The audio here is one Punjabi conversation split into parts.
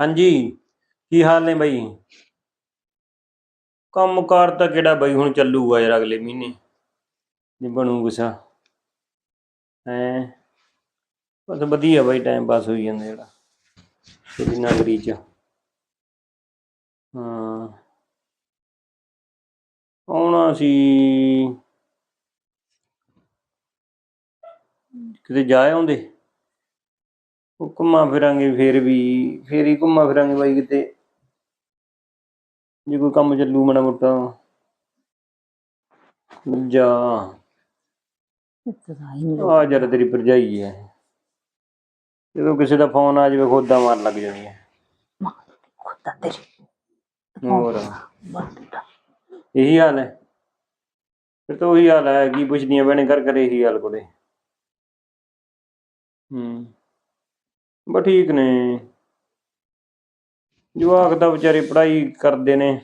ਹਾਂਜੀ, ਕੀ ਹਾਲ ਨੇ ਬਾਈ? ਕੰਮਕਾਰ ਤਾਂ ਕਿਹੜਾ ਬਾਈ, ਹੁਣ ਚੱਲੂਗਾ ਯਾਰ ਅਗਲੇ ਮਹੀਨੇ। ਜੇ ਬਣੂ ਗੁੱਸਾ ਹੈ? ਬਸ ਵਧੀਆ ਬਾਈ ਟਾਈਮ ਪਾਸ ਹੋਈ ਜਾਂਦਾ ਜਿਹੜਾ ਛੋਟੀ ਨਗਰੀ ਚ। ਹਾਂ। ਆਉਣਾ ਸੀ। ਕਿਤੇ ਜਾ ਆਉਂਦੇ? ਉਹ ਘੁੰਮਾ ਫਿਰਾਂਗੇ ਫੇਰ ਵੀ ਫੇਰ ਹੀ ਘੁੰਮਾ ਫਿਰਾਂਗੇ ਬਾਈ ਕਿਤੇ। ਜੇ ਕੋਈ ਕੰਮ ਚੱਲੂ ਮਾੜਾ ਮੋਟਾ। ਜਾ। ਆ ਜਰਾ ਤੇਰੀ ਭਰਜਾਈ ਹੈ। ਜਦੋਂ ਕਿਸੇ ਦਾ ਫੋਨ ਆ ਜਾਵੇ ਖੋਦਾ ਮਾਰ ਲੱਗ ਜਾਂਦੀ ਹੈ ਖੁਦਾ ਤੇਰੀ। ਹੋਰ। ਇਹੀ ਹਾਲ ਹੈ। ਫਿਰ ਤਾਂ ਉਹੀ ਹਾਲ ਹੈ ਕੀ ਪੁੱਛਦੀਆਂ ਭੈਣੇ ਕਰ ਕਰ ਇਹੀ ਹਾਲ ਕੋਲੇ। ਹੂੰ। ਬਸ ਠੀਕ ਨੇ। ਜਵਾਕ ਤਾਂ ਵਿਚਾਰੇ ਪੜ੍ਹਾਈ ਕਰਦੇ ਨੇ।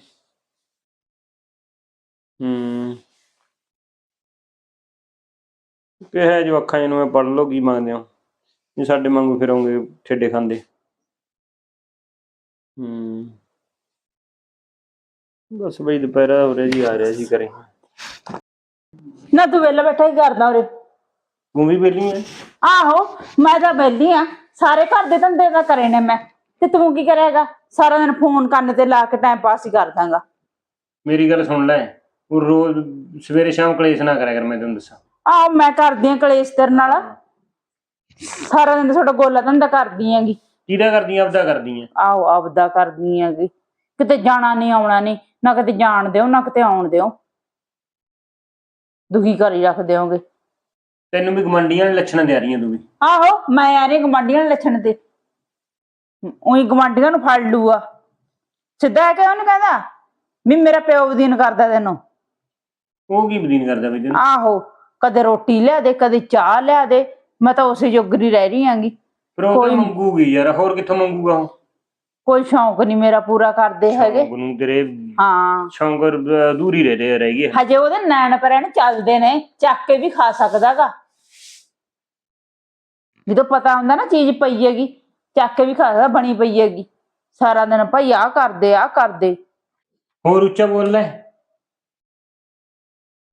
ਹੂੰ। ਕਿਹਾ ਜਵਾਕਾਂ ਜੀ ਨੂੰ ਮੈਂ ਪੜ੍ਹ ਲਓ ਕੀ ਮੰਗਦੇ ਹੋ? ਜੇ ਸਾਡੇ ਵਾਂਗੂ ਫਿਰੋਂਗੇ ਠੇਡੇ ਖਾਂਦੇ। ਹੂੰ। ਬਸ ਬਈ ਦੁਪਹਿਰਾ ਹੋ ਰਿਹਾ ਜੀ ਆ ਰਿਹਾ ਜੀ ਕਰੇ ਨਾ ਤੂੰ ਵੇਲਾ ਬੈਠਾ ਹੀ ਕਰਦਾ ਉਰੇ? ਤੂੰ ਵੀ ਵਿਹਲੀ ਹੈ ਆਹੋ ਮੈਂ ਤਾਂ ਬੈਠੀ ਆ। ਸਾਰੇ ਘਰ ਦੇ ਧੰਦੇ ਤਾਂ ਕਰੇ ਨੇ ਮੈਂ। ਤੇ ਤੂੰ ਕੀ ਕਰੇਗਾ? ਸਾਰਾ ਦਿਨ ਫੋਨ ਕੰਨ ਤੇ ਲਾ ਕੇ ਟਾਈਮ ਪਾਸ ਹੀ ਕਰ ਦਾਂਗਾ। ਮੇਰੀ ਗੱਲ ਸੁਣ ਲੈ। ਉਹ ਰੋਜ਼ ਸਵੇਰੇ ਸ਼ਾਮ ਕਲੇਸ਼ ਨਾ ਕਰਿਆ ਕਰ ਮੈਂ ਤੈਨੂੰ ਦੱਸਾਂ। ਆਹੋ ਮੈਂ ਕਰਦੀ ਆ ਕਲੇਸ਼ ਤੇਰੇ ਨਾਲ। ਸਾਰਾ ਦਿਨ ਤੁਹਾਡਾ ਗੋਲਾ ਧੰਦਾ ਕਰਦੀ ਆਂਗੀ। ਕਿਹਦਾ ਕਰਦੀ ਆਂ, ਆਪਦਾ ਕਰਦੀ ਆਂ। ਆਹੋ ਆਪਦਾ ਕਰਦੀ ਆਂਗੀ। ਕਿਤੇ ਜਾਣਾ ਨਹੀਂ ਆਉਣਾ ਨਹੀਂ ਨਾ ਕਿਤੇ ਜਾਣ ਦਿਓ ਨਾ ਕਿਤੇ ਆਉਣ ਦਿਓ। ਦੁਖੀ ਕਰ ਹੀ ਰੱਖ ਦਿਓਗੇ ਤੈਨੂੰ ਵੀ ਗਮੰਡੀਆਂ ਦੇ ਲੱਛਣ ਦੇ ਆ ਰਹੀਆਂ ਤੂੰ ਵੀ। ਆਹੋ ਮੈਂ ਆ ਰਹੀ ਗਵਾਂਢੀਆਂ ਦੇ ਲੱਛਣ ਤੇ। ਉਹੀ ਗਵਾਂਢੀਆਂ ਨੂੰ ਫੜ ਲੂਆ ਸਿੱਧਾ ਹੈ ਕਿ ਉਹਨੂੰ ਕਹਿੰਦਾ ਵੀ ਮੇਰਾ ਪਿਓ ਬਦੀਨ ਕਰਦਾ ਤੈਨੂੰ। ਉਹ ਕੀ ਬਦੀਨ ਕਰਦਾ ਬਈ ਤੈਨੂੰ? ਆਹੋ ਕਦੇ ਰੋਟੀ ਲਿਆ ਦੇ ਕਦੇ ਚਾਹ ਲਿਆ ਦੇ। ਮੈਂ ਤਾਂ ਉਸੇ ਜੋਗਰੀ ਰਹਿ ਰਹੀ ਆਂਗੀ ਫਿਰ ਉਹ ਕੋਈ ਤਾਂ ਨੀ। ਮੰਗੂਗੀ ਯਾਰ ਹੋਰ ਕਿੱਥੋਂ ਮੰਗੂਗਾ ਉਹ? ਕੋਈ ਸ਼ੌਂਕ ਨਹੀਂ ਮੇਰਾ ਪੂਰਾ ਕਰਦੇ ਹੈਗੇ। ਸ਼ੌਂਕ ਨੂੰ ਤੇਰੇ ਹਾਂ। ਸ਼ੌਂਕ ਅਧੂਰੀ ਰਹਿ ਰਹੇ ਰਹਿ ਗਏ ਹਜੇ ਉਹਦੇ ਨੈਣ ਪੈਣ ਚੱਲਦੇ ਨੇ ਚੱਕ ਕੇ ਵੀ ਖਾ ਸਕਦਾਗਾ। ਜਦੋਂ ਪਤਾ ਹੁੰਦਾ ਨਾ ਚੀਜ਼ ਪਈ ਹੈਗੀ ਚੱਕ ਕੇ ਵੀ ਖਾ ਸਕਦਾ ਬਣੀ ਪਈ ਹੈਗੀ। ਸਾਰਾ ਦਿਨ ਭਾਈ ਆ ਕਰਦੇ ਆ ਕਰਦੇ। ਹੋਰ ਉੱਚਾ ਬੋਲ ਲੈ।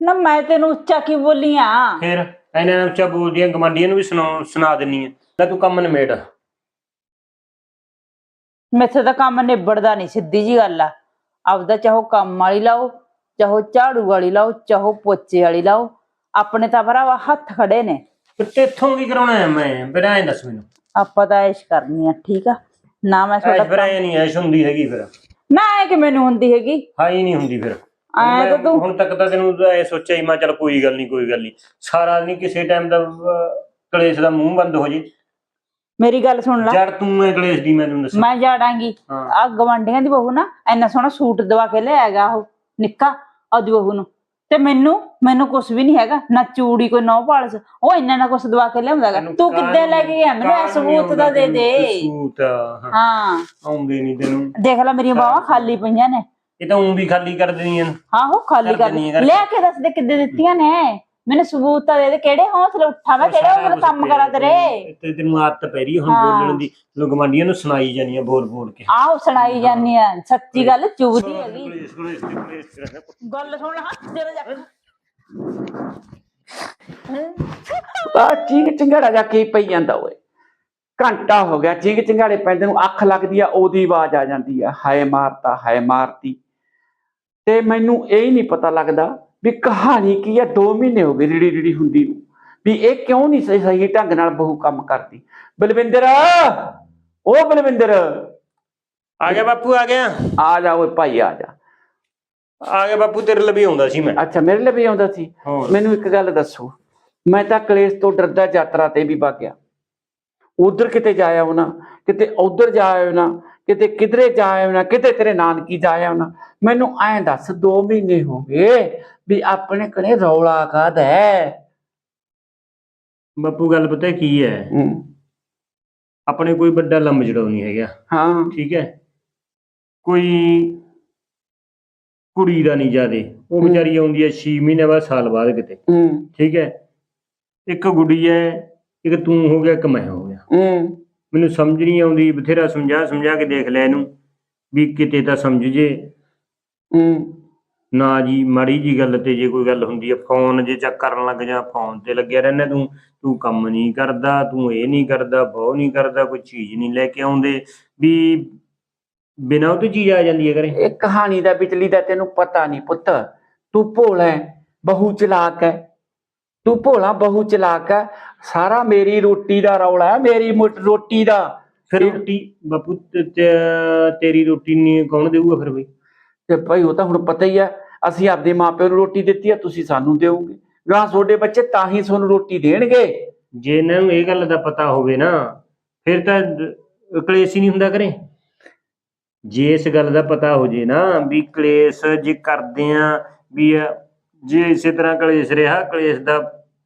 ਨਾ ਮੈਂ ਤੈਨੂੰ ਉੱਚਾ ਕੀ ਬੋਲੀ ਆ? ਫਿਰ ਇਹਨਾਂ ਨਾਲ ਉੱਚਾ ਬੋਲਦੀਆਂ ਗਮੰਡੀਆਂ ਨੂੰ ਵੀ ਸੁਣਾ ਸੁਣਾ ਦਿੰਨੀ ਆ। ਲੈ ਤੂੰ ਕੰਮ ਨਿਮੇੜ ਮੈਥੇ ਤਾਂ ਕੰਮ ਨਿਬੜਦਾ ਨਹੀਂ ਸਿੱਧੀ ਜੀ ਗੱਲ ਆ। ਆਪਦਾ ਚਾਹੋ ਕੰਮ ਵਾਲੀ ਲਾਓ ਚਾਹੋ ਝਾੜੂ ਵਾਲੀ ਲਾਓ ਚਾਹੋ ਪੋਚੇ ਵਾਲੀ ਲਾਓ। ਆਪਣੇ ਤਾਂ ਭਰਾਵਾ ਹੱਥ ਖੜੇ ਨੇ। ਤੇਥੋਂ ਕੀ ਕਰਾਉਣਾ ਹੈ ਮੈਂ? ਫਿਰ ਐਂ ਦੱਸ ਮੈਨੂੰ। ਆਪਾਂ ਤਾਂ ਐਸ਼ ਕਰਨੀ ਆ ਠੀਕ ਆ? ਨਾ ਮੈਂ ਐਸ਼ ਤੁਹਾਡਾ ਫਿਰ ਐਂ ਨਹੀਂ ਐਸ਼ ਹੁੰਦੀ ਹੈਗੀ ਫਿਰ। ਨਾ ਐ ਕਿ ਮੈਨੂੰ ਹੁੰਦੀ ਹੈਗੀ? ਹਾਈ ਨਹੀਂ ਹੁੰਦੀ ਫਿਰ। ਐਂ ਤਾਂ ਮੈਂ ਤੂੰ ਹੁਣ ਤੱਕ ਤਾਂ ਤੈਨੂੰ ਐ ਸੋਚਿਆ ਹੀ ਮੈਂ ਚੱਲ ਕੋਈ ਗੱਲ ਨਹੀਂ ਕੋਈ ਗੱਲ ਨਹੀਂ। ਸਾਰਾ ਨਹੀਂ ਕਿਸੇ ਟਾਈਮ ਦਾ ਅਹ, ਕਲੇਸ਼ ਦਾ ਮੂੰਹ ਬੰਦ ਹੋ ਜੇ। ਮੇਰੀ ਗੱਲ ਸੁਣ ਲੈ। ਜੜ ਤੂੰ ਐ ਕਲੇਸ਼ ਦੀ ਮੈਂ ਤੈਨੂੰ ਦੱਸਾਂ। ਮੈਂ ਜਾੜਾਂਗੀ। ਹਾਂ। ਆ ਗਵਾਂਡੀਆਂ ਦੀ ਬਹੂ ਨਾ ਇੰਨਾ ਸੋਹਣਾ ਸੂਟ ਦਵਾ ਕੇ ਲਿਆਏਗਾ ਉਹ ਨਿੱਕਾ ਉਹਦੀ ਬਹੂ ਨੂੰ। ਤੇ ਮੈਨੂੰ ਮੈਨੂੰ ਕੁਝ ਵੀ ਨਹੀਂ ਹੈਗਾ ਨਾ ਚੂੜੀ ਕੋਈ ਨੌ ਪਾਲਸ ਉਹ ਇੰਨਾ ਨਾ ਕੁਝ ਦਵਾ ਕੇ ਲਿਆਉਂਦਾਗਾ ਤੈਨੂੰ ਤੂੰ ਕਿੱਦਾਂ ਲੈ ਕੇ ਗਿਆ ਮੈਨੂੰ ਇਹ ਕਾਹਨੂੰ ਸਬੂਤ ਦਾ ਦੇ ਆਉਂਦਾ ਦੇ। ਤੈਨੂੰ ਸਬੂਤ ਹਾਂ। ਹਾਂ। ਆਉਂਦੇ ਨਹੀਂ ਤੈਨੂੰ। ਦੇਖ ਲੈ ਮੇਰੀਆਂ ਬਾਹਾਂ ਖਾਲੀ ਪਈਆਂ ਨੇ। ਇਹ ਤਾਂ ਉਂ ਵੀ ਖਾਲੀ ਕਰ ਦੇਣੀਆਂ ਨੇ। ਆਹੋ ਖਾਲੀ ਕਰ ਕਰ ਦੇਣੀ ਆ, ਲਿਆ ਕੇ ਦੱਸ ਦੇ ਕਿੱਦੇ ਦਿੱਤੀਆਂ ਨੇ। ਮੈਨੂੰ ਸਬੂਤ ਤਾਂ ਦੇ ਦੇ ਕਿਹੜੇ ਹੌਸਲੇ ਉੱਠਾ ਮੈਂ ਕਿਹੜੇ ਸਾਰਾ ਕੁਛ ਕੰਮ ਕਰਾਂ ਤੇਰੇ? ਤੇ ਤੈਨੂੰ ਆਦਤ ਪੈ ਰਹੀ ਹੈ ਹੁਣ ਹਾਂ। ਬੋਲਣ ਦੀ। ਲੋਕ ਨੂੰ ਸੁਣਾਈ ਜਾਨੀ ਆ ਬੋਲ ਬੋਲ ਕੇ। ਆਹੋ ਸੁਣਾਈ ਜਾਂਦੀ ਆ। ਸੱਚੀ ਗੱਲ ਚੁਭਦੀ ਹੈਗੀ। ਕਰਾਂਗੇ। ਗੱਲ ਸੁਣ ਹਾਂ ਜਰਾ ਜਾ। ਆ ਚੀਕ ਚਿੰਗੜਾ ਜਾ ਕੀ ਪਈ ਜਾਂਦਾ ਓਏ? ਘੰਟਾ ਹੋ ਗਿਆ ਚੀਕ ਚਿੰਗਾੜੇ ਪੈਂਦੇ ਨੂੰ ਅੱਖ ਲੱਗਦੀ ਆ ਉਹਦੀ ਆਵਾਜ਼ ਆ ਜਾਂਦੀ ਆ। ਹਾਏ ਮਾਰਤਾ ਹਾਏ ਮਾਰਤੀ। ਤੇ ਮੈਨੂੰ ਇਹ ਹੀ ਨਹੀਂ ਪਤਾ ਲੱਗਦਾ ਵੀ ਕਹਾਣੀ ਕੀ ਆ 2 ਮਹੀਨੇ ਹੋ ਗਏ ਰੀੜੀ ਰੀੜੀ ਹੁੰਦੀ ਨੂੰ। ਵੀ ਇਹ ਕਿਉਂ ਨਹੀਂ ਸਹੀ ਸਹੀ ਢੰਗ ਨਾਲ ਬਹੂ ਕੰਮ ਕਰਦੀ? ਬਲਵਿੰਦਰ! ਓ ਬਲਵਿੰਦਰ! ਆ ਗਿਆ ਬਾਪੂ ਆ ਗਿਆ। ਆ ਜਾ ਓਏ ਭਾਈ ਆ ਜਾ। ਆ ਗਿਆ ਬਾਪੂ ਤੇਰੇ ਲਈ ਵੀ ਆਉਂਦਾ ਸੀ ਮੈਂ। ਅੱਛਾ ਮੇਰੇ ਲਈ ਵੀ ਆਉਂਦਾ ਸੀ? ਹੋਰ। ਮੈਨੂੰ ਇੱਕ ਗੱਲ ਦੱਸੋ। ਮੈਂ ਤਾਂ ਕਲੇਸ਼ ਤੋਂ ਡਰਦਾ ਯਾਤਰਾ ਤੇ ਵੀ ਵਗ ਗਿਆ। ਉਧਰ ਕਿਤੇ ਜਾਇਆ ਹੋਣਾ ਕਿਤੇ ਉਧਰ ਜਾਇਆ ਹੋਣਾ ਕਿਤੇ ਕਿਧਰੇ ਜਾਇਆ ਹੋਣਾ ਕਿਤੇ ਤੇਰੇ ਨਾਨਕੀ ਜਾਇਆ ਹੋਣਾ। ਮੈਨੂੰ ਐਂ ਦੱਸ 2 ਮਹੀਨੇ ਹੋ ਗਏ। ਵੀ ਆਪਣੇ ਕਨੇ ਰੌਲਾ ਕਾਹਦਾ ਹੈ? ਬਾਪੂ ਗੱਲ ਪਤਾ ਕੀ ਹੈ? ਹੂੰ, ਆਪਣੇ ਕੋਈ ਵੱਡਾ ਲੰਮ ਜੜਾਉ ਨਹੀਂ ਹੈਗਾ। ਹਾਂ। ਠੀਕ ਹੈ? ਕੋਈ ਕੁੜੀ ਦਾ ਨਹੀਂ ਜਾਦੇ ਉਹ। ਵਿਚਾਰੀ ਆਉਂਦੀ ਹੈ 6 ਮਹੀਨੇ ਬਾਅਦ ਸਾਲ ਬਾਅਦ ਕਿਤੇ। ਹੂੰ। ਠੀਕ ਹੈ? ਇੱਕ ਗੁੱਡੀ ਹੈ ਇੱਕ ਤੂੰ ਹੋ ਗਿਆ ਇੱਕ ਮੈਂ ਹੋ ਗਿਆ। ਹੂੰ। ਮੈਨੂੰ ਸਮਝ ਨਹੀਂ ਆਉਂਦੀ ਬਥੇਰਾ ਸਮਝਾ ਸਮਝਾ ਕੇ ਦੇਖ ਲਿਆ ਇਹਨੂੰ ਵੀ ਕਿਤੇ ਤਾਂ ਸਮਝ ਜੇ। ਹੂੰ। ਨਾ ਜੀ ਮਾੜੀ ਜੀ ਗੱਲ ਤੇ ਜੇ ਕੋਈ ਗੱਲ ਹੁੰਦੀ ਹੈ ਫੋਨ ਜੇ ਚੱਕ ਕਰਨ ਲੱਗ ਜਾ ਫੋਨ ਤੇ ਲੱਗਿਆ ਰਹਿਣਾ ਤੂੰ। ਤੂੰ ਕੰਮ ਨਹੀਂ ਕਰਦਾ ਤੂੰ ਇਹ ਨਹੀਂ ਕਰਦਾ ਬਹੁ ਨਹੀਂ ਕਰਦਾ ਕੋਈ ਚੀਜ਼ ਨਹੀਂ ਲੈ ਕੇ ਆਉਂਦੇ। ਵੀ ਬਿਨਾਂ ਉਹ ਤੋਂ ਚੀਜ਼ ਆ ਜਾਂਦੀ ਹੈ ਕਰੇ ਇਹ ਕਹਾਣੀ ਦਾ ਵਿਚਲੀ ਦਾ ਤੈਨੂੰ ਪਤਾ ਨਹੀਂ ਪੁੱਤ। ਤੂੰ ਭੋਲਾ ਹੈ ਬਹੁ ਚਲਾਕ ਹੈ ਤੂੰ ਭੋਲਾ ਬਹੁ ਚਲਾਕ ਹੈ ਸਾਰਾ ਮੇਰੀ ਰੋਟੀ ਦਾ ਰੌਲਾ ਹੈ ਮੇਰੀ ਰੋਟੀ ਦਾ। ਫਿਰ ਰੋਟੀ ਬਾਪੂ ਤੇਰੀ ਰੋਟੀ ਨਹੀਂ ਕੌਣ ਦੇਊਗਾ ਫਿਰ ਬਈ? ਤੇ ਭਾਈ ਉਹ ਤਾਂ ਹੁਣ ਪਤਾ ਹੀ ਹੈ ਅਸੀਂ ਆਪਦੇ ਮਾਪਿਆਂ ਨੂੰ ਰੋਟੀ ਦਿੱਤੀ ਹੈ ਤੁਸੀਂ ਸਾਨੂੰ ਦਿਓਗੇ। ਗਾਂ ਤੁਹਾਡੇ ਬੱਚੇ ਤਾਂ ਹੀ ਤੁਹਾਨੂੰ ਰੋਟੀ ਦੇਣਗੇ। ਜੇ ਇਹਨਾਂ ਨੂੰ ਇਹ ਗੱਲ ਦਾ ਪਤਾ ਹੋਵੇ ਨਾ ਫਿਰ ਤਾਂ ਕਲੇਸ਼ ਹੀ ਨਹੀਂ ਹੁੰਦਾ ਕਰੇ ਜੇ ਇਸ ਗੱਲ ਦਾ ਪਤਾ ਹੋ ਜੇ ਨਾ ਵੀ ਕਲੇਸ਼ ਜੇ ਕਰਦੇ ਆ ਵੀ ਜੇ ਇਸੇ ਤਰ੍ਹਾਂ ਕਲੇਸ਼ ਰਿਹਾ ਕਲੇਸ਼ ਦਾ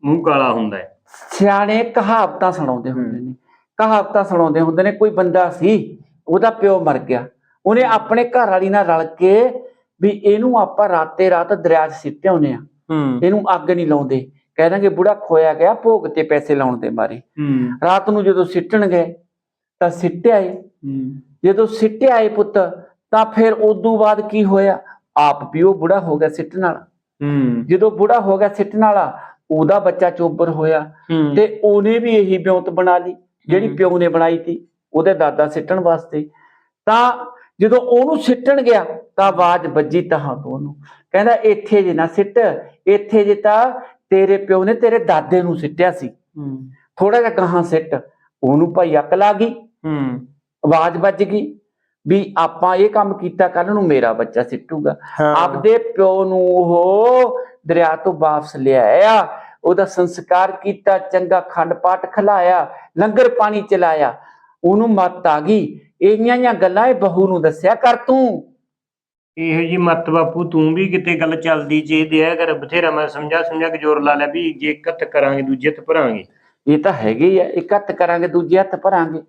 ਮੂੰਹ ਕਾਲਾ ਹੁੰਦਾ ਹੈ। ਸਿਆਣੇ ਕਹਾਵਤਾਂ ਸੁਣਾਉਂਦੇ ਹੁੰਦੇ ਨੇ। ਕਹਾਵਤਾਂ ਸੁਣਾਉਂਦੇ ਹੁੰਦੇ ਨੇ ਕੋਈ ਬੰਦਾ ਸੀ ਉਹਦਾ ਪਿਓ ਮਰ ਗਿਆ। ਉਹਨੇ ਆਪਣੇ ਘਰ ਵਾਲੀ ਨਾਲ ਰਲ ਕੇ ਵੀ ਇਹਨੂੰ ਆਪਾਂ ਰਾਤੇ ਰਾਤ ਦਰਿਆ 'ਚ ਸਿੱਟੇ ਆਉਂਦੇ ਆ ਇਹਨੂੰ ਅੱਗ ਨਹੀਂ ਲਾਉਂਦੇ। ਕਹਿ ਦਾਂਗੇ ਬੁੜਾ ਖੋਇਆ ਗਿਆ ਭੋਗ ਤੇ ਪੈਸੇ ਲਾਉਣ ਦੇ ਮਾਰੇ ਰਾਤ ਨੂੰ ਜਦੋਂ ਸਿੱਟਣ ਗਏ ਤਾਂ ਸਿੱਟਿਆ ਏ। ਜਦੋਂ ਸਿੱਟਿਆ ਏ ਪੁੱਤ ਤਾਂ ਫਿਰ ਉਦੋਂ ਬਾਅਦ ਕੀ ਹੋਇਆ? ਆਪ ਵੀ ਉਹ ਬੁੜਾ ਹੋ ਗਿਆ ਸਿੱਟਣ ਵਾਲਾ। ਜਦੋਂ ਬੁੜਾ ਹੋ ਗਿਆ ਸਿੱਟਣ ਵਾਲਾ ਉਹਦਾ ਬੱਚਾ ਚੋਬਰ ਹੋਇਆ ਤੇ ਉਹਨੇ ਵੀ ਇਹੀ ਬਿਉਂਤ ਬਣਾ ਲਈ। ਜਿਹੜੀ। ਪਿਓ ਨੇ ਬਣਾਈ ਸੀ ਉਹਦੇ ਦਾਦਾ ਸਿੱਟਣ ਵਾਸਤੇ। ਤਾਂ ਜਦੋਂ ਉਹਨੂੰ ਸਿੱਟਣ ਗਿਆ ਤਾਂ ਆਵਾਜ਼ ਵੱਜੀ ਤਹਾਂ ਤੋਂ ਉਹਨੂੰ। ਕਹਿੰਦਾ ਇੱਥੇ ਜੇ ਨਾ ਸਿੱਟ ਇੱਥੇ ਜੇ ਤਾਂ ਤੇਰੇ ਪਿਓ ਨੇ ਤੇਰੇ ਦਾਦੇ ਨੂੰ ਸਿੱਟਿਆ ਸੀ। ਥੋੜਾ ਜਿਹਾ ਕਹਾਂ ਸਿੱਟ ਉਹਨੂੰ ਭਾਈ ਅਕਲ ਆ ਗਈ। ਆਵਾਜ਼ ਵੱਜ ਗਈ ਵੀ ਆਪਾਂ ਇਹ ਕੰਮ ਕੀਤਾ ਕੱਲ ਨੂੰ ਮੇਰਾ ਬੱਚਾ ਸਿੱਟੂਗਾ। ਆਪਦੇ ਪਿਓ ਨੂੰ ਉਹ ਦਰਿਆ ਤੋਂ ਵਾਪਸ ਲਿਆਇਆ। ਉਹਦਾ ਸੰਸਕਾਰ ਕੀਤਾ ਚੰਗਾ ਖੰਡ ਪਾਠ ਖਿਲਾਇਆ ਲੰਗਰ ਪਾਣੀ ਚਲਾਇਆ। ਉਹਨੂੰ ਮੱਤ ਆ ਗਈ ਇਹੀਆਂ ਜਿਹੀਆਂ ਗੱਲਾਂ ਇਹ ਬਹੂ ਨੂੰ ਦੱਸਿਆ ਕਰ ਤੂੰ। ਇਹੋ ਜੀ ਮਤ ਬਾਪੂ ਤੂੰ ਵੀ ਕਿਤੇ ਗੱਲ ਚੱਲਦੀ ਜੇ ਦਿਆ ਕਰ ਬਥੇਰਾ ਮੈਂ ਸਮਝਾ ਸਮਝਾ ਕੇ ਜ਼ੋਰ ਲਾ ਲਿਆ ਵੀ ਜੇ ਇਕੱਠ ਕਰਾਂਗੇ ਦੂਜੇ ਤੇ ਭਰਾਂਗੇ। ਇਹ ਤਾਂ ਹੈਗੇ ਹੀ ਆ ਇੱਕ ਹੱਥ ਕਰਾਂਗੇ ਦੂਜੇ ਹੱਥ ਭਰਾਂਗੇ।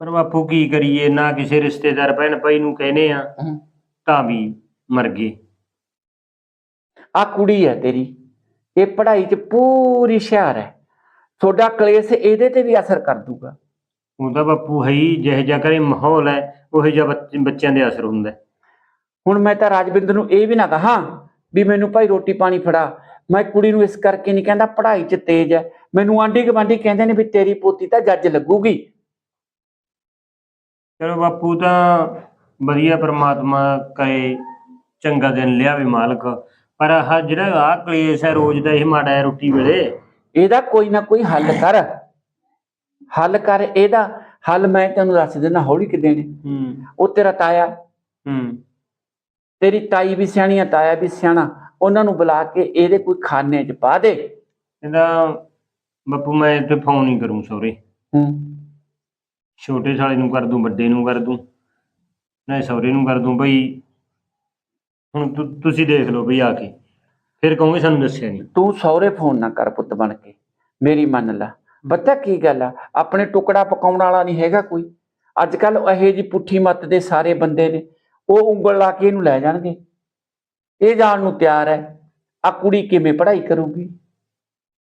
ਪਰ ਬਾਪੂ ਕੀ ਕਰੀਏ ਨਾ ਕਿਸੇ ਰਿਸ਼ਤੇਦਾਰ ਭੈਣ ਭਾਈ ਨੂੰ ਕਹਨੇ ਆ ਹਮ। ਤਾਂ ਵੀ ਮਰ ਗਏ। ਆ ਕੁੜੀ ਹੈ ਤੇਰੀ ਇਹ ਪੜ੍ਹਾਈ 'ਚ ਪੂਰੀ ਹੁਸ਼ਿਆਰ ਹੈ। ਤੁਹਾਡਾ ਕਲੇਸ਼ ਇਹਦੇ ਤੇ ਵੀ ਅਸਰ ਕਰ ਦੂਗਾ। ਉਹਦਾ ਬਾਪੂ ਹੈ ਹੀ ਜਿਹੋ ਜਿਹਾ ਕਰੇ ਮਾਹੌਲ ਹੈ ਉਹੋ ਜਿਹਾ ਬੱਚ- ਬੱਚਿਆਂ ਦੇ ਅਸਰ ਹੁੰਦਾ ਹੈ। ਹੁਣ ਮੈਂ ਤਾਂ ਰਾਜਵਿੰਦਰ ਨੂੰ ਇਹ ਵੀ ਨਾ ਕਹਾ ਵੀ ਮੈਨੂੰ ਭਾਈ ਰੋਟੀ ਪਾਣੀ ਫੜਾ। ਮੈਂ ਕੁੜੀ ਨੂੰ ਇਸ ਕਰਕੇ ਨਹੀਂ ਕਹਿੰਦਾ ਪੜ੍ਹਾਈ 'ਚ ਤੇਜ਼ ਹੈ। ਮੈਨੂੰ ਆਂਢੀ ਗੁਆਂਢੀ ਕਹਿੰਦੇ ਨੇ ਵੀ ਤੇਰੀ ਪੋਤੀ ਤਾਂ ਜੱਜ ਲੱਗੂਗੀ। ਚਲੋ ਬਾਪੂ ਤਾਂ ਵਧੀਆ ਪ੍ਰਮਾਤਮਾ ਕਰੇ ਚੰਗਾ ਦਿਨ ਲਿਆਵੇ ਮਾਲਕ। ਪਰ ਆਹ ਜਿਹੜਾ ਆਹ ਕਲੇਸ਼ ਹੈ ਰੋਜ਼ ਦਾ ਇਹ ਮਾੜਾ ਹੈ ਰੋਟੀ ਵੇਲੇ। ਇਹਦਾ ਕੋਈ ਨਾ ਕੋਈ ਹੱਲ ਕਰ। ਹੱਲ ਕਰ ਇਹਦਾ ਹੱਲ ਮੈਂ ਤੈਨੂੰ ਦੱਸ ਦਿੰਦਾ ਹੌਲੀ ਕਿਤੇ ਨੇ? ਹੂੰ। ਉਹ ਤੇਰਾ ਤਾਇਆ। ਹੂੰ। ਤੇਰੀ ਤਾਈ ਵੀ ਸਿਆਣੀ ਆ ਤਾਇਆ ਵੀ ਸਿਆਣਾ। ਉਹਨਾਂ ਨੂੰ ਬੁਲਾ ਕੇ ਇਹਦੇ ਕੋਈ ਖਾਨੇ 'ਚ ਪਾ ਦੇ। ਇਹਦਾ ਬਾਪੂ ਮੈਂ ਤੇ ਫੋਨ ਹੀ ਕਰੂੰ ਸਹੁਰੇ ਹੂੰ। ਛੋਟੇ ਸਾਲੇ ਨੂੰ ਕਰ ਦੂੰ ਵੱਡੇ ਨੂੰ ਕਰ ਦੂੰ। ਨਾ ਸਹੁਰੇ ਨੂੰ ਕਰ ਦੂੰ ਬਈ ਹੁਣ ਤੁ- ਤੁਸੀਂ ਦੇਖ ਲਓ ਬਈ ਆ ਕੇ। ਫਿਰ ਕਹੋਗੇ ਸਾਨੂੰ ਦੱਸਿਆ ਨਹੀਂ। ਤੂੰ ਸਹੁਰੇ ਫੋਨ ਨਾ ਕਰ ਪੁੱਤ ਬਣ ਕੇ। ਮੇਰੀ ਮੰਨ ਲੈ। ਪਤਾ ਕੀ ਗੱਲ ਆ? ਆਪਣੇ ਟੁਕੜਾ ਪਕਾਉਣ ਵਾਲਾ ਨਹੀਂ ਹੈਗਾ ਕੋਈ। ਅੱਜ ਕੱਲ ਇਹੋ ਜੀ ਪੁੱਠੀ ਮੱਤ ਦੇ ਸਾਰੇ ਬੰਦੇ ਨੇ, ਉਹ ਉਂਗਲ ਲਾ ਕੇ ਇਹਨੂੰ ਲੈ ਜਾਣਗੇ। ਇਹ ਜਾਣ ਨੂੰ ਤਿਆਰ ਹੈ ਆ ਕੁੜੀ ਕਿਵੇਂ ਪੜ੍ਹਾਈ ਕਰੂਗੀ?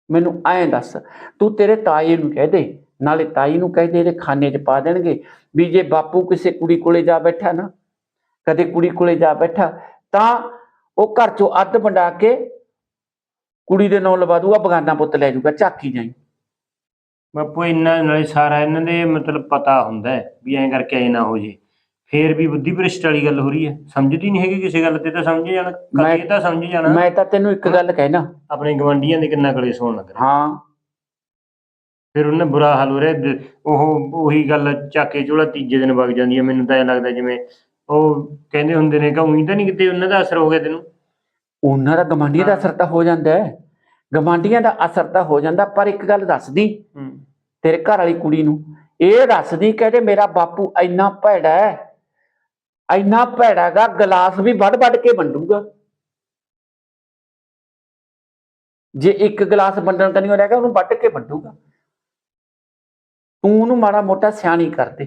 ਮੈਨੂੰ ਐਂ ਦੱਸ, ਤੂੰ ਤੇਰੇ ਤਾਏ ਨੂੰ ਕਹਿ ਦੇ, ਨਾਲੇ ਤਾਈ ਨੂੰ ਕਹਿ ਦੇ, ਇਹਦੇ ਖਾਨੇ 'ਚ ਪਾ ਦੇਣਗੇ ਵੀ ਜੇ ਬਾਪੂ ਕਿਸੇ ਕੁੜੀ ਕੋਲੇ ਜਾ ਬੈਠਾ ਨਾ, ਕਦੇ ਕੁੜੀ ਕੋਲੇ ਜਾ ਬੈਠਾ, ਤਾਂ ਉਹ ਘਰ ਚੋਂ ਅੱਧ ਵੰਡਾ ਕੇ ਕੁੜੀ ਦੇ ਨਾਂ ਲਵਾ ਦੂਗਾ ਬਗਾਨਾ ਪੁੱਤ ਲੈ ਜਾਊਗਾ, ਝਾਕੀ ਜਾਈ। ਬਾਪੂ ਇੰਨਾ ਨਾਲੇ ਸਾਰਾ ਇਹਨਾਂ ਦੇ ਮਤਲਬ ਪਤਾ ਹੁੰਦਾ ਹੈ ਵੀ ਐਂ ਕਰਕੇ ਐ ਨਾ ਹੋ ਜੇ। ਫੇਰ ਵੀ ਬੁੱਧੀ ਭ੍ਰਿਸ਼ਟ ਵਾਲੀ ਗੱਲ ਹੋ ਰਹੀ ਹੈ। ਸਮਝਦੀ ਨਹੀਂ ਹੈਗੀ ਕਿਸੇ ਗੱਲ ਤੇ ਤਾਂ ਸਮਝ ਜਾਣਾ। ਮੈਂ- ਕਦੇ ਤਾਂ ਸਮਝ ਜਾਣਾ। ਮੈਂ ਤਾਂ ਤੈਨੂੰ ਇੱਕ ਗੱਲ ਕਹਿਣਾ। ਆਪਣੇ ਗਵੰਡੀਆਂ ਦੇ ਕਿੰਨਾ ਕਲੇਸ਼ ਹੋਣ ਲੱਗ ਰਿਹਾ। ਹਾਂ। ਫਿਰ ਉਹਨੇ ਬੁਰਾ ਹਾਲ ਹੋ ਰਿਹਾ। ਦ- ਉਹ ਉਹੀ ਗੱਲ ਚੱਕ ਚੋਲਾ ਤੀਜੇ ਦਿਨ ਵਗ ਜਾਂਦੀ ਹੈ। ਮੈਨੂੰ ਤਾਂ ਐਂ ਲੱਗਦਾ ਜਿਵੇਂ ਉਹ ਕਹਿੰਦੇ ਹੁੰਦੇ ਨੇ ਕਿ ਉਹੀ ਤਾਂ ਨਹੀਂ ਕਿਤੇ ਉਹਨਾਂ ਦਾ ਅਸਰ ਹੋ ਗਿਆ ਤੈਨੂੰ। ਉਹਨਾਂ ਦਾ ਗਮਾਂਡੀ ਦਾ ਅਸਰ ਤਾਂ ਹੋ ਜਾਂਦਾ ਹੈ। ਗਮਾਂਡੀਆਂ ਦਾ ਅਸਰ ਤਾਂ ਹੋ ਜਾਂਦਾ ਪਰ ਇੱਕ ਗੱਲ ਦੱਸਦੀ ਤੇਰੇ ਘਰ ਵਾਲੀ ਕੁੜੀ ਨੂੰ ਇਹ ਦੱਸਦੀ ਕਹਿੰਦੇ ਮੇਰਾ ਬਾਪੂ ਇੰਨਾ ਭੈੜਾ ਹੈ ਇੰਨਾ ਭੈੜਾ ਗਾ ਗਲਾਸ ਵੀ ਵੱਡ ਵੱਡ ਕੇ ਵੰਡੂਗਾ। ਜੇ ਇੱਕ ਗਲਾਸ ਵੰਡਣ ਤਾਂ ਨਹੀਂ ਹੋ ਰਿਹਾ ਉਹਨੂੰ ਵੱਢ ਕੇ ਵੰਡੂਗਾ। ਤੂੰ ਉਹਨੂੰ ਮਾੜਾ ਮੋਟਾ ਸਿਆਣੀ ਕਰ ਦੇ।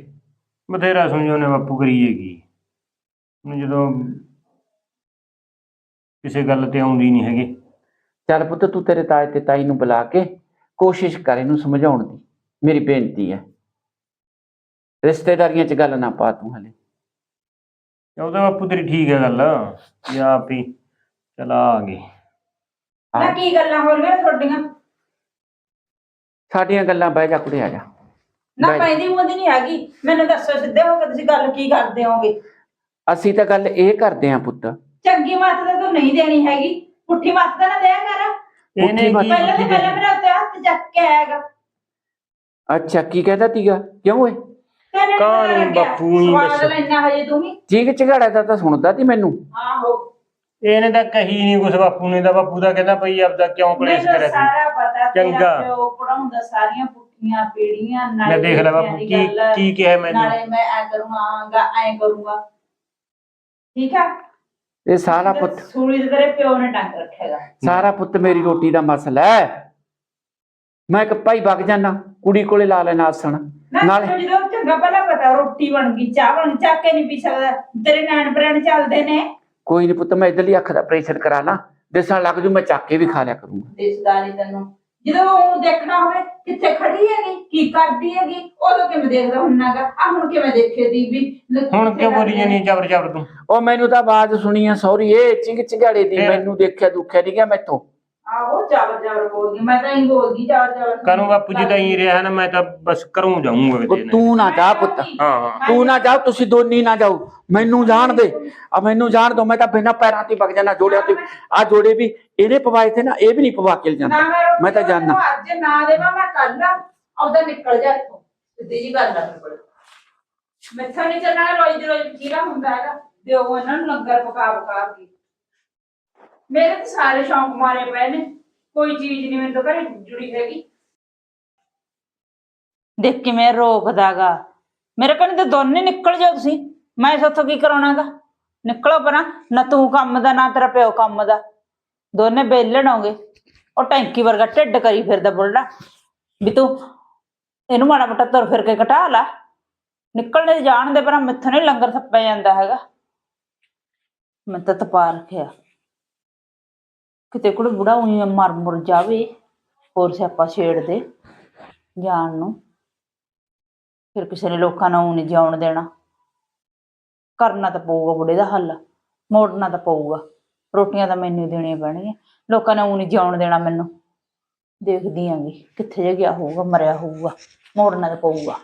ਬਥੇਰਾ ਸਮਝਾਉਣੇ ਬਾਪੂ ਕਰੀਏ ਕੀ ਜਦੋਂ ਕਿਸੇ ਗੱਲ ਤੇ ਆਉਂਦੀ ਨਹੀਂ ਹੈਗੀ। ਚੱਲ ਪੁੱਤ ਤੂੰ ਤੇਰੇ ਤਾਏ ਤੇ ਤਾਈ ਨੂੰ ਬੁਲਾ ਕੇ ਕੋਸ਼ਿਸ਼ ਕਰ ਇਹਨੂੰ ਸਮਝਾਉਣ ਦੀ। ਮੇਰੀ ਬੇਨਤੀ ਹੈ। ਰਿਸ਼ਤੇਦਾਰੀਆਂ 'ਚ ਗੱਲ ਨਾ ਪਾ ਤੂੰ ਹਲੇ। ਉਹਦਾ ਬਾਪੂ ਤੇਰੀ ਠੀਕ ਹੈ ਗੱਲ। ਇਹ ਆਪ ਹੀ ਚਲਾ ਆ ਨਾ ਕੀ ਗੱਲਾਂ ਹੋ ਰਹੀਆਂ ਤੁਹਾਡੀਆਂ? ਸਾਡੀਆਂ ਗੱਲਾਂ ਬਹਿ ਜਾ ਕੁੜੇ ਆ ਜਾ। ਨਾ ਬਹਿ ਜਾ। ਪੈਂਦੀ ਮੁੰਦੀ ਨਹੀਂ ਹੈਗੀ। ਮੈਨੂੰ ਦੱਸੋ ਸਿੱਧੇ ਹੋ ਕੇ ਤੁਸੀਂ ਗੱਲ ਕੀ ਕਰਦੇ ਹੋਗੇ ਅਸੀਂ ਤਾਂ ਗੱਲ ਇਹ ਕਰਦੇ ਆਂ ਪੁੱਤ। ਚੰਗੀ ਮੱਤ ਤਾਂ ਤੂੰ ਨਹੀਂ ਦੇਣੀ ਹੈਗੀ। ਪੁੱਠੀ ਮੱਤ ਤਾਂ ਨਾ ਦਿਆ ਕਰ। ਇਹਨੇ ਕੀ ਪਹਿਲਾਂ ਤੇ ਪਹਿਲਾਂ ਮੇਰਾ ਉੱਤੇ ਹੱਥ ਚੱਕ ਕੇ ਆਏਗਾ ਅੱਛਾ ਕੀ ਕਹਿੰਦਾ ਤੀਗਾ? ਕਿਉਂ ਓਏ? ਤੈਨੂੰ ਕਾਹਨੂੰ ਬਾਪੂ ਹੀ ਸਵਾਦ ਦੱਸੋ। ਲੈਣਾ ਹਜੇ ਤੂੰ ਵੀ। ਚੀਕ ਚਿਹਾੜਾ ਦਾ ਤਾਂ ਸੁਣਦਾ ਤੀ ਮੈਨੂੰ। ਆਹੋ। ਇਹਨੇ ਤਾਂ ਕਹੀ ਨਹੀਂ ਕੁਛ ਬਾਪੂ ਨੇ ਤਾਂ ਬਾਪੂ ਦਾ ਕਹਿੰਦਾ ਭਈ ਆਪਦਾ ਕਿਉਂ ਕਲੇਸ਼ ਕਰਿਆ ਸੀ ਸਾਰਾ ਪਤਾ ਚੰਗਾ। ਤੇਰਾ ਪਿਓ ਪੜਾਉਂਦਾ ਸਾਰੀਆਂ ਪੁੱਠੀਆਂ ਪੀੜੀਆਂ ਮੈਂ ਦੇਖ ਲਿਆ ਬਾਪੂ ਦੀ ਕੀ ਕੀ ਕਿਹਾ ਮੈਨੂੰ ਨਾਲੇ ਮੈਂ ਐ ਕਰੂੰਗਾ ਐ ਕਰੂੰਗਾ। ਠੀਕ ਆ? ਇਹ ਸਾਰਾ ਪੁੱਤ ਸੂਲੀ ਤੇ ਤੇਰੇ ਪਿਓ ਨੇ ਟੰਗ ਰੱਖੇਗਾ। ਸਾਰਾ ਪੁੱਤ ਮੇਰੀ ਰੋਟੀ ਦਾ ਮਸਲਾ ਹੈ। ਮੈਂ ਇੱਕ ਭਾਈ ਵਗ ਜਾਣਾ ਕੁੜੀ ਕੋਲੇ ਲਾ ਲੈਣਾ ਆਸਣ। ਨਾਲੇ- ਜਦੋਂ ਚੰਗਾ ਪਹਿਲਾਂ ਪਤਾ ਰੋਟੀ ਬਣ ਗਈ ਚਾਹ ਬਣ ਚੱਕ ਕੇ ਨਹੀਂ ਪੀ ਸਕਦਾ। ਤੇਰੇ ਨੈਣ ਬ੍ਰੈਣ ਚੱਲਦੇ ਨੇ। ਕੋਈ ਨਹੀਂ ਪੁੱਤ ਮੈਂ ਇਧਰਲੀ ਅੱਖ ਦਾ ਆਪਰੇਸ਼ਨ ਕਰਾ ਲਾਂ। ਦਿਸਣ ਲੱਗ ਜੂ ਮੈਂ ਚੱਕ ਕੇ ਵੀ ਖਾ ਲਿਆ ਕਰੂੰਗਾ। ਦਿਸਦਾ ਨਹੀਂ ਤੈਨੂੰ। ਜਦੋਂ ਉਹ ਦੇਖਣਾ ਹੋਵੇ ਕਿੱਥੇ ਖੜੀ ਹੈਗੀ ਕੀ ਕਰਦੀ ਹੈਗੀ ਉਦੋਂ ਕਿਵੇਂ ਦੇਖਦਾ ਹੁੰਨਾਗਾ? ਆ ਹੁਣ ਕਿਵੇਂ ਦੇਖੇ ਦੀ ਵੀ ਲ- ਹੁਣ ਕਿਉਂ ਬੋਲੀ ਜਾਨੀ ਜਬਰ ਜਬਰ ਤੂੰ? ਉਹ ਮੈਨੂੰ ਤਾਂ ਆਵਾਜ਼ ਸੁਣੀ ਆ ਸੌਰੀ ਇਹ ਚਿੰਗ ਚਿੰਗਾੜੇ ਦੀ ਫਿਰ? ਮੈਨੂੰ ਦੇਖਿਆ ਦੁੱਖਿਆ ਨਹੀਂ ਗਿਆ ਮੈਥੋਂ। ਆਹੋ ਚਾਵਰ ਚਾਵਰ ਬੋਲਦੀ ਮੈਂ ਤਾਂ ਹੀ ਬੋਲਦੀ ਚਾਵਰ ਚਾਵਰ ਕਰੂੰ ਬਾਪੂ ਜੀ ਤਾਂ ਹੀ ਰਿਹਾ ਨਾ ਮੈਂ ਤਾਂ ਬਸ ਕਰੂੰ ਜਾਊਂਗਾ ਉਹ ਕਿਤੇ ਤੂੰ ਨਾ ਜਾ ਪੁੱਤ ਹਾਂ ਹਾਂ। ਤੂੰ ਨਾ ਜਾ ਤੁਸੀਂ ਦੋਨੀ ਨਾ ਜਾਓ। ਮੈਨੂੰ ਜਾਣ ਦੇ ਆ ਮੈਨੂੰ ਜਾਣ ਦੋ ਮੈਂ ਤਾਂ ਬਿਨਾਂ ਪੈਰਾਂ ਤੇ ਵਗ ਜਾਣਾ ਜੋੜਿਆਂ ਤੇ। ਆ ਜੋੜੇ ਵੀ ਇਹਨੇ ਪਵਾਏ ਤੇ ਨਾ ਇਹ ਵੀ ਨਹੀਂ ਪਵਾ ਕੇ ਜਾਂਦਾ। ਮੈਂ ਤਾਂ ਜਾਣਦਾ। ਤੈਨੂੰ ਅੱਜ ਨਾ ਦੇਵਾਂ ਮੈਂ ਕੱਲ ਉਹਦਾ ਨਿਕਲ ਜਾ ਇੱਥੋਂ। ਸਿੱਧੀ ਜੀ ਗੱਲ ਆ ਮੇਰੇ ਕੋਲ। ਮੈਥੋਂ ਨਹੀਂ ਚੱਲਣਾ ਰੋਜ਼ ਦੀ ਰੋਜ਼ ਕੀੜਾ ਹੁੰਦਾ ਹੈਗਾ। ਦਿਓ ਇਹਨਾਂ ਨੂੰ ਲੰਗਰ ਪਕਾ ਪਕਾ ਕੇ। ਮੇਰੇ ਤਾਂ ਸਾਰੇ ਸ਼ੌਂਕ ਮਾਰੇ ਪਏ ਨੇ। ਕੋਈ ਚੀਜ਼ ਨਹੀਂ ਮੈਨੂੰ ਤਾਂ ਘਰੇ ਜੁੜੀ ਹੈਗੀ। ਦੇਖ ਕਿਵੇਂ ਰੋਕਦਾਗਾ। ਮੇਰੇ ਕੋਲ ਤਾਂ ਦੋਨੇ ਨਿਕਲ ਜਾਓ ਤੁਸੀਂ। ਮੈਂ ਸੋਥੋਂ ਕੀ ਕਰਾਉਣਾਗਾ? ਨਿਕਲੋ ਪਰਾਂ। ਨਾ ਤੂੰ ਕੰਮ ਦਾ, ਨਾ ਤੇਰਾ ਪਿਓ ਕੰਮ ਦਾ। ਦੋਨੇ ਬੇਲਣ ਹੋਗੇ। ਉਹ ਟੈਂਕੀ ਵਰਗਾ ਢਿੱਡ ਕਰੀ ਫਿਰਦਾ ਬੁੱਢਾ। ਵੀ ਤੂੰ ਇਹਨੂੰ ਮਾੜਾ ਮੋਟਾ ਤੁਰ ਫਿਰ ਕੇ ਘਟਾ ਲਾ। ਨਿਕਲਣੇ ਜਾਣ ਦੇ ਪਰਾਂ ਮੈਥੋਂ ਨਹੀਂ ਲੰਗਰ ਥੱਪਿਆ ਜਾਂਦਾ ਹੈਗਾ। ਮੈਂ ਤਾਂ ਤਪਾ ਰੱਖਿਆ। ਕਿਤੇ ਕੋਲ ਬੁੜਾ ਉਹੀ ਮਰ ਮੁਰ ਜਾਵੇ, ਹੋਰ ਸਿਆਪਾ ਛੇੜ ਦੇ ਜਾਣ ਨੂੰ। ਫਿਰ ਕਿਸੇ ਨੇ ਲੋਕਾਂ ਨੂੰ ਊਂ ਨਹੀਂ ਜਿਉਣ ਦੇਣਾ। ਕਰਨਾ ਤਾਂ ਪਊਗਾ ਬੁੜੇ ਦਾ ਹੱਲ, ਮੋੜਨਾ ਤਾਂ ਪਊਗਾ। ਰੋਟੀਆਂ ਤਾਂ ਮੈਨੂੰ ਹੀ ਦੇਣੀਆਂ ਪੈਣਗੀਆਂ। ਲੋਕਾਂ ਨੇ ਊਂ ਨਹੀਂ ਜਿਉਣ ਦੇਣਾ ਮੈਨੂੰ। ਦੇਖਦੀ ਆਂਗੀ ਕਿੱਥੇ ਜੇ ਗਿਆ ਹੋਊਗਾ, ਮਰਿਆ ਹੋਊਗਾ, ਮੋੜਨਾ ਤਾਂ ਪਊਗਾ।